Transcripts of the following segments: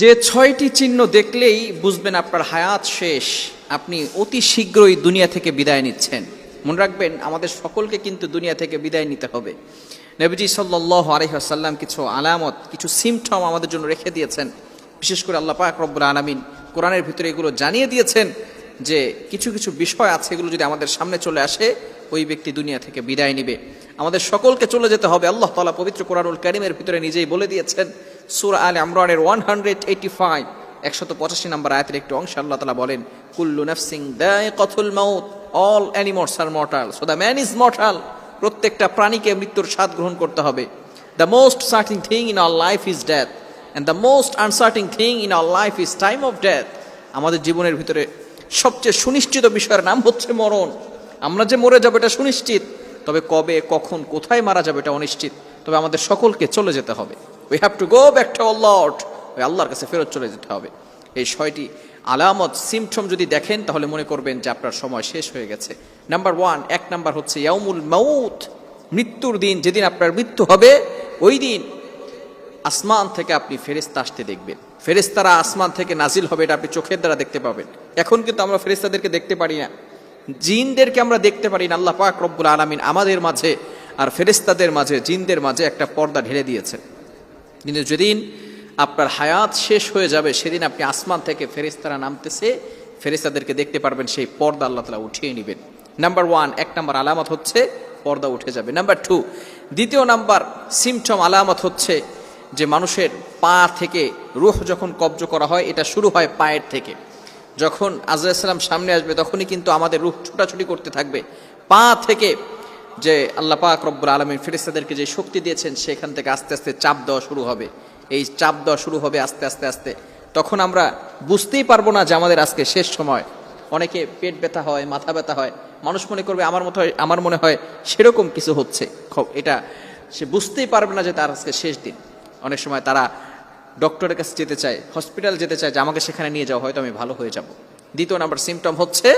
যে ছয়টি চিহ্ন দেখলেই বুঝবেন আপনার হায়াত শেষ। আপনি অতি শীঘ্রই দুনিয়া থেকে বিদায় নিচ্ছেন। মনে রাখবেন, আমাদের সকলকে কিন্তু দুনিয়া থেকে বিদায় নিতে হবে। নবীজি সাল্লাহ আলহিহাসাল্লাম কিছু আলামত, কিছু সিমটম আমাদের জন্য রেখে দিয়েছেন। বিশেষ করে আল্লাহ পাক রব্বুল আলমিন কোরআনের ভিতরে এগুলো জানিয়ে দিয়েছেন। যে কিছু কিছু বিষয় আছে, এগুলো যদি আমাদের সামনে চলে আসে, ওই ব্যক্তি দুনিয়া থেকে বিদায় নিবে। আমাদের সকলকে চলে যেতে হবে। আল্লাহ তালা পবিত্র কোরআনুল করিমের ভিতরে নিজেই বলে দিয়েছেন, সুরা আল আমরানের ওয়ান হান্ড্রেড এইটি ফাইভ, একশত পঁচাশি নম্বর আয়াতের একটি অংশ আল্লাহ তালা বলেন, কুল্লু নাফসিং দায় কথুল মাউত, all animals are mortal, so the man is mortal. প্রত্যেকটা প্রাণীকে মৃত্যুর স্বাদ গ্রহণ করতে হবে। The most certain thing in our life is death, and the most uncertain thing in our life is time of death. আমাদের জীবনের ভিতরে সবচেয়ে সুনিশ্চিত বিষয়ের নাম হচ্ছে মরণ। আমরা যে মরে যাব এটা সুনিশ্চিত, তবে কবে, কখন, কোথায় মারা যাবে এটা অনিশ্চিত। তবে আমাদের সকলকে চলে যেতে হবে। We have to go back to lord ওই আল্লাহর কাছে ফেরত চলে যেতে হবে। এই ছয়টি আলামত সিমটম যদি দেখেন, তাহলে মনে করবেন যে আপনার সময় শেষ হয়ে গেছে। নাম্বার ওয়ান এক নাম্বার হচ্ছে ইয়ামুল মাউথ মৃত্যুর দিন। যেদিন আপনার মৃত্যু হবে, ওই দিন আসমান থেকে আপনি ফেরেস্তা আসতে দেখবেন। ফেরেস্তারা আসমান থেকে নাজিল হবে এটা আপনি চোখের দ্বারা দেখতে পাবেন। এখন কিন্তু আমরা ফেরেস্তাদেরকে দেখতে পারি না। জিনদেরকে আমরা দেখতে পারি না, আল্লাহ পাক রব্বুল আলমিন আমাদের মাঝে আর ফেরেস্তাদের মাঝে, জিনদের মাঝে একটা পর্দা ঢেলে দিয়েছেন। কিন্তু যেদিন আপনার হায়াত শেষ হয়ে যাবে, সেদিন আপনি আসমান থেকে ফেরেস্তারা নামতেছে ফেরেস্তাদেরকে দেখতে পারবেন, সেই পর্দা আল্লাহ তালা উঠিয়ে নেবেন। নাম্বার ওয়ান, এক নাম্বার আলামত হচ্ছে, পর্দা উঠে যাবে। নাম্বার টু, দ্বিতীয় নাম্বার, সিমটম আলামত হচ্ছে যে মানুষের পা থেকে রুহ যখন কব্জ করা হয়, এটা শুরু হয় পায়ের থেকে। যখন আজরাইসালাম সামনে আসবে, তখনই কিন্তু আমাদের রুহ ছুটাছুটি করতে থাকবে। পা থেকে যে আল্লাহ পাক রব্বুল আলমিন ফেরিস্তাদেরকে যে শক্তি দিয়েছেন, সেখান থেকে আস্তে আস্তে চাপ দেওয়া শুরু হবে। এই চাপ দেওয়া শুরু হবে আস্তে আস্তে আস্তে। তখন আমরা বুঝতেই পারব না যে আমাদের আজকে শেষ সময়। অনেকে পেট ব্যথা হয়, মাথা ব্যথা হয়। মানুষ মনে করবে, আমার মতো আমার মনে হয় সেরকম কিছু হচ্ছে। এটা সে বুঝতেই পারবে না যে তার আজকে শেষ দিন। অনেক সময় তারা ডক্টরের কাছে যেতে চায় হসপিটাল যেতে চায়, যে আমাকে সেখানে নিয়ে যাওয়া হয়তো আমি ভালো হয়ে যাব। দ্বিতীয় নাম্বার সিমটম হচ্ছে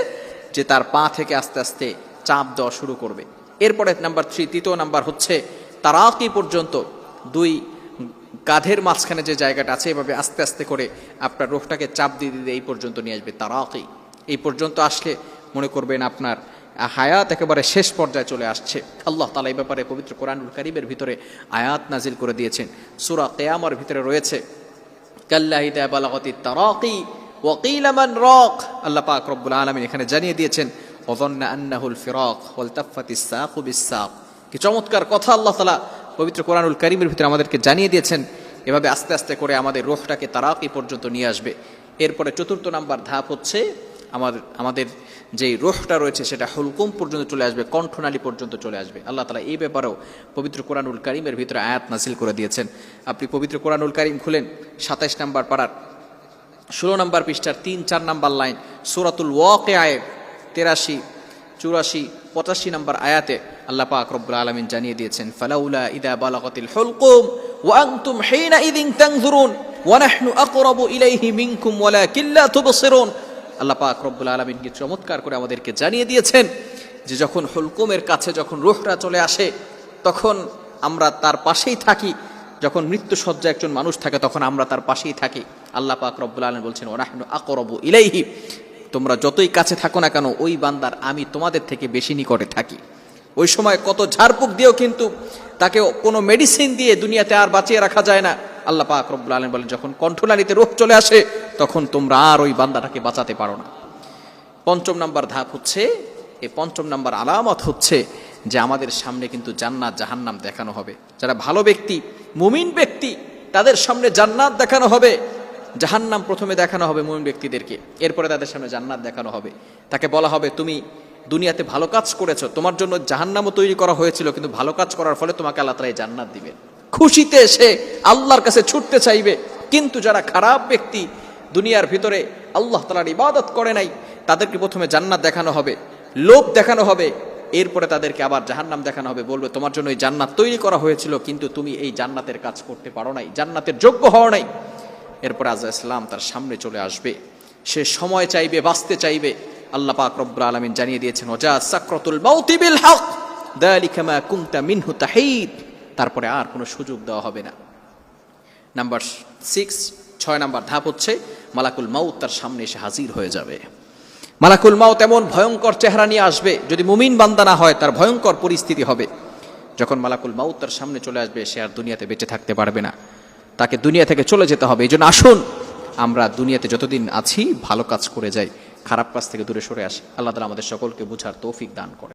যে তার পা থেকে আস্তে আস্তে চাপ দেওয়া শুরু করবে। এরপরে নাম্বার থ্রি তৃতীয় নাম্বার হচ্ছে তারাকি পর্যন্ত দুই কাঁধের মাঝখানে যে জায়গাটা আছে, এভাবে আস্তে আস্তে করে আপনার রোগটাকে চাপ দিয়ে দিতে এই পর্যন্ত নিয়ে আসবে তারাকি। এই পর্যন্ত আসলে মনে করবেন আপনার হায়াত একেবারে শেষ পর্যায়ে চলে আসছে। আল্লাহ তালা এই ব্যাপারে পবিত্র কোরআনুল কারিমের ভিতরে আয়াত নাজিল করে দিয়েছেন। সুরা কেয়ামার ভিতরে রয়েছে কাল্লাহিদা বালাগতি তারাকি ওয়াকিল আমান রক। আল্লাহ পাক রব্বুল আলমিন এখানে জানিয়ে দিয়েছেন ওজন্না আন্নাহুল ফিরক ওয়াল তাফাতি সাকু বিসাক। কি চমৎকার কথা আল্লাহ তালা পবিত্র কোরআনুল করিমের ভিতরে আমাদেরকে জানিয়ে দিয়েছেন। এভাবে আস্তে আস্তে করে আমাদের রোহটাকে তারাকি পর্যন্ত নিয়ে আসবে। এরপরে চতুর্থ নাম্বার ধাপ হচ্ছে আমাদের আমাদের যে রোহটা রয়েছে সেটা হুলকুম পর্যন্ত চলে আসবে, কণ্ঠনালী পর্যন্ত চলে আসবে। আল্লাহ তালা এই ব্যাপারেও পবিত্র কোরআনুল করিমের ভিতরে আয়াত নাসিল করে দিয়েছেন। আপনি পবিত্র কোরআনুল করিম খুলেন, সাতাইশ নাম্বার পাড়ার ষোলো নম্বর পৃষ্ঠার তিন, চার নাম্বার লাইন, সুরাতুল ওয়াকে আয়ের তেরাশি, চুরাশি, পঁচাশি নম্বর আয়াতে আল্লাহ পাক রব্বুল আলমিন জানিয়ে দিয়েছেন, ফালাউলা ইদা বালাকাতিল হুলকুম ওয়ান্তুম হিনা ইদিন তানজুরুন ওয়ানাহনু আকরাবু ইলাইহি মিনকুম ওয়ালাকিন তুবসিরুন। আল্লাহ পাক রব্বুল আলমিন কি চমৎকার করে আমাদেরকে জানিয়ে দিয়েছেন যে যখন হুলকুমের কাছে যখন রুহটা চলে আসে, তখন আমরা তার পাশেই থাকি। যখন মৃত্যু সজ্জা একজন মানুষ থাকে, তখন আমরা তার পাশেই থাকি। আল্লাহ পাক রব্বুল আলম বলছেন ওরাহনু আকরবু ইলাইহি। তোমরা যতই কাছে থাকো না কেন, ওই বান্দার আমি তোমাদের থেকে বেশি নিকটে থাকি। ওই সময় কত ঝাড়ফুঁক দিয়েও কিন্তু তাকে কোনো মেডিসিন দিয়ে দুনিয়াতে আর বাঁচিয়ে রাখা যায় না। আল্লাহ পাক রব্বুল আলম বলেন, যখন কণ্ঠনালীতে রোগ চলে আসে তখন তোমরা আর ওই বান্দাটাকে বাঁচাতে পারো না। পঞ্চম নাম্বার ধাপ হচ্ছে, এ পঞ্চম নাম্বার আলামত হচ্ছে যে আমাদের সামনে কিন্তু জান্নাত জাহান্নাম দেখানো হবে। যারা ভালো ব্যক্তি, মুমিন ব্যক্তি, তাদের সামনে জান্নাত দেখানো হবে। জাহান্নাম প্রথমে দেখানো হবে মুমিন ব্যক্তিদেরকে। এরপরে তাদের সামনে জান্নাত দেখানো হবে। তাকে বলা হবে, তুমি দুনিয়াতে ভালো কাজ করেছ, তোমার জন্য জাহান্নামও তৈরি করা হয়েছিল, কিন্তু ভালো কাজ করার ফলে তোমাকে আল্লাহ তালা এই জান্নাত দিবেন। খুশিতে এসে আল্লাহর কাছে ছুটতে চাইবে। কিন্তু যারা খারাপ ব্যক্তি দুনিয়ার ভিতরে আল্লাহ তালার ইবাদত করে নাই, তাদেরকে প্রথমে জান্নাত দেখানো হবে, লোভ দেখানো হবে, এরপরে তাদেরকে আবার জাহান্নাম দেখানো হবে, বলবে, তোমার জন্য এই জান্নাত তৈরি করা হয়েছিল, কিন্তু তুমি এই জান্নাতের কাজ করতে পারো নাই, জান্নাতের যোগ্য হওয়া নাই। এরপরে আজ ইসলাম তার সামনে চলে আসবে, সে সময় চাইবে, বাঁচতে চাইবে। আল্লাহ পাক রব্বুল আলামিন জানিয়ে দিয়েছেন ওজা সাকরাতুল মাউতি বিল হক যালিকা মা মিনহু তাহিদ। তারপরে আর কোনো সুযোগ দেওয়া হবে না। নাম্বার সিক্স, ছয় নাম্বার ধাপ হচ্ছে মালাকুল মাউত তার সামনে এসে হাজির হয়ে যাবে। মালাকুল মাউত এমন ভয়ঙ্কর চেহারা নিয়ে আসবে, যদি মুমিন বান্দা না হয় তার ভয়ঙ্কর পরিস্থিতি হবে। যখন মালাকুল মাউত তার সামনে চলে আসবে, সে আর দুনিয়াতে বেঁচে থাকতে পারবে না। তাকে দুনিয়া থেকে চলে যেতে হবে। এই জন্য আসুন, আমরা দুনিয়াতে যতদিন আছি, ভালো কাজ করে যাই। খারাপ কাজ থেকে দূরে সরে আসি। আল্লাহ তালা আমাদের সকলকে বুঝার তৌফিক দান করে